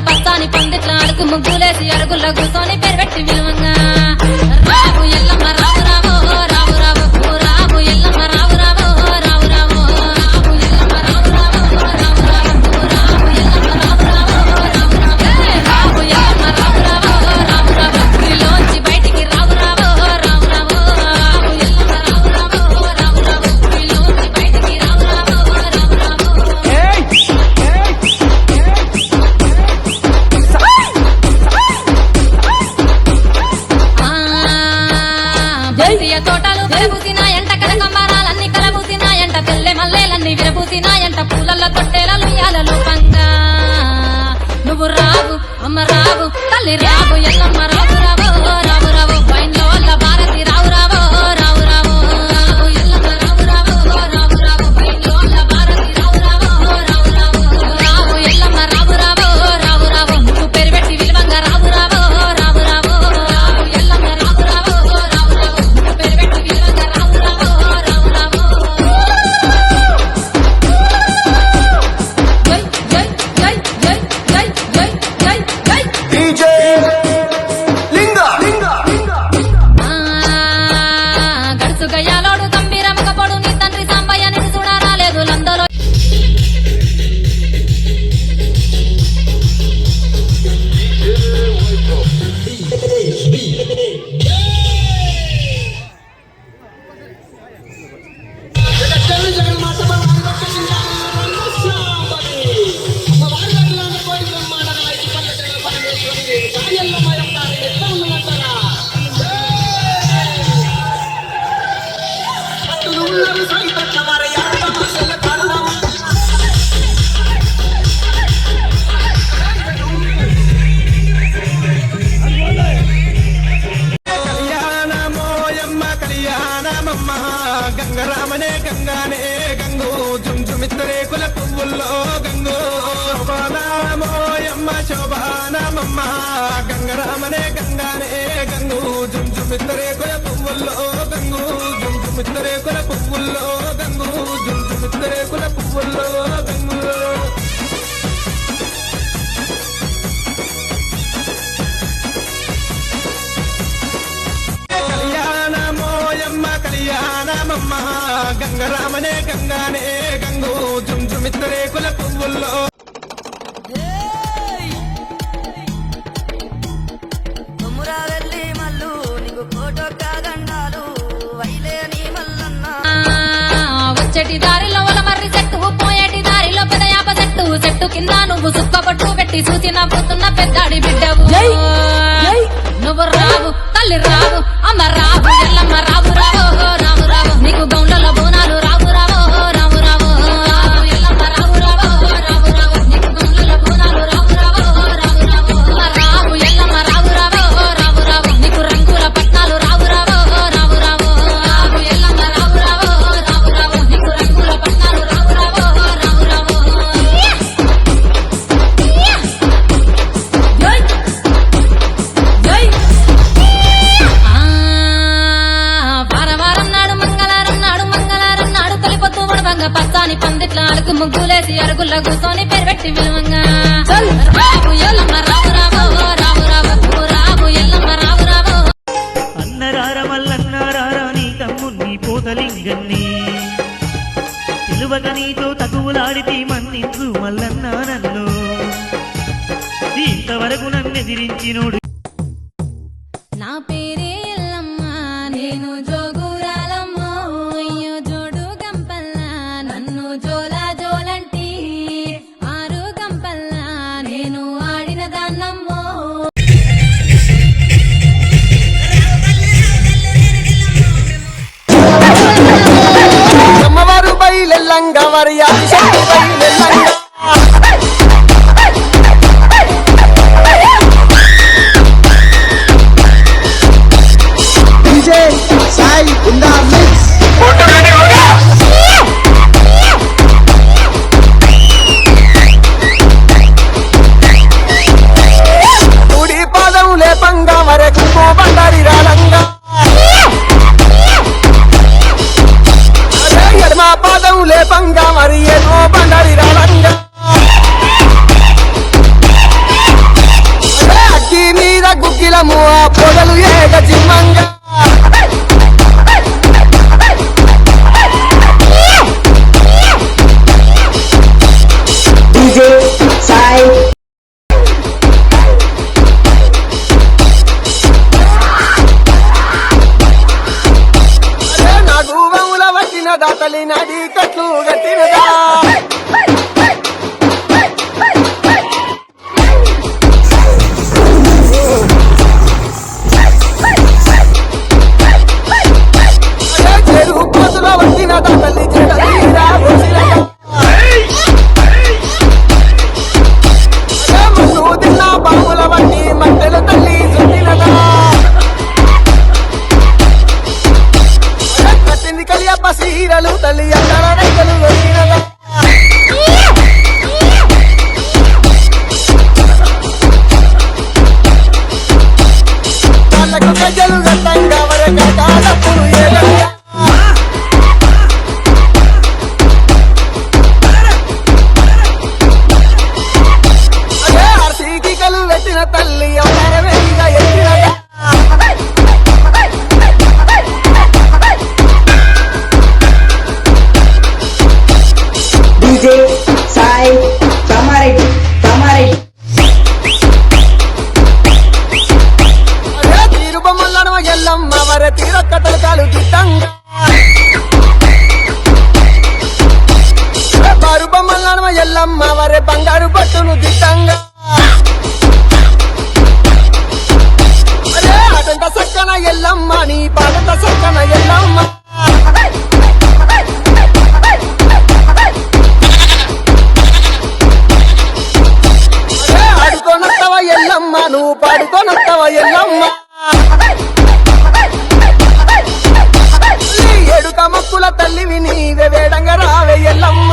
పస్తాని పందిట్ల అడుగు ముగ్గులేసి అడుగుల్లో కూర్చొని పెరబెట్టి విలువ మల్లెప్రియ తోటలు విరబూసిన కనకంబరాలన్నీ కలబూసిన ఎంట మల్లెలన్నీ విరబూసిన ఎంట పూలల్ల తొట్టెల నువ్వు రావు అమ్మ రాబు తల్లి రాబు ఎల్లమ్మ రాబు రాబు గంగరామనే గంగానే గంగు జుంజుమిత్రరేకుల పువ్వుల్లో. వచ్చేటి దారిలో వల మర్రి చెట్టు పోయేటి దారిలో పెద్ద యాప చెట్టు. చెట్టు కింద నువ్వు సుక్కపట్టు పెట్టి సూచిన పోతున్న పెద్దాడి బిడ్డవు. నువ్వు రావు తల్లి రావు అమ్మ ముగ్గులేసి అరుగుల కూర్చొని పెరిపెట్టి విలువంగా. నీతో తగువులాడితే మన్నించు మల్లన్నా నన్ను. ఇంతవరకు నన్నెదిరించినోడు. నా పేరే అమ్మవారు బయలెల్లంగ వరి అభిషేక్ గట్టినదా చెరువు కోతుల వచ్చిన దాతలి కలియప్ప సీరలు తల్లి అక్కడ వచ్చినదా వాళ్ళకు గజ్జలు గట్టంగా వరక కాలప్పుడు ఎల్లమ్మ వర తీరొక్క తలకాలు దిట్టంగా బారు ఎల్లమ్మ వరే బంగారు పట్టును దిట్టంగా అరే సక్కన ఎల్లమ్మ నీ పాటంత సక్కన ఎల్లమ్మ. అరే ఆడుకోనత్తవ ఎల్లమ్మ నువ్వు పాడుకోనత్తవ ఎల్లమ్మ. వేడుక మక్కుల తల్లివి నీవే వేడంగా రావే ఎల్లమ్మ.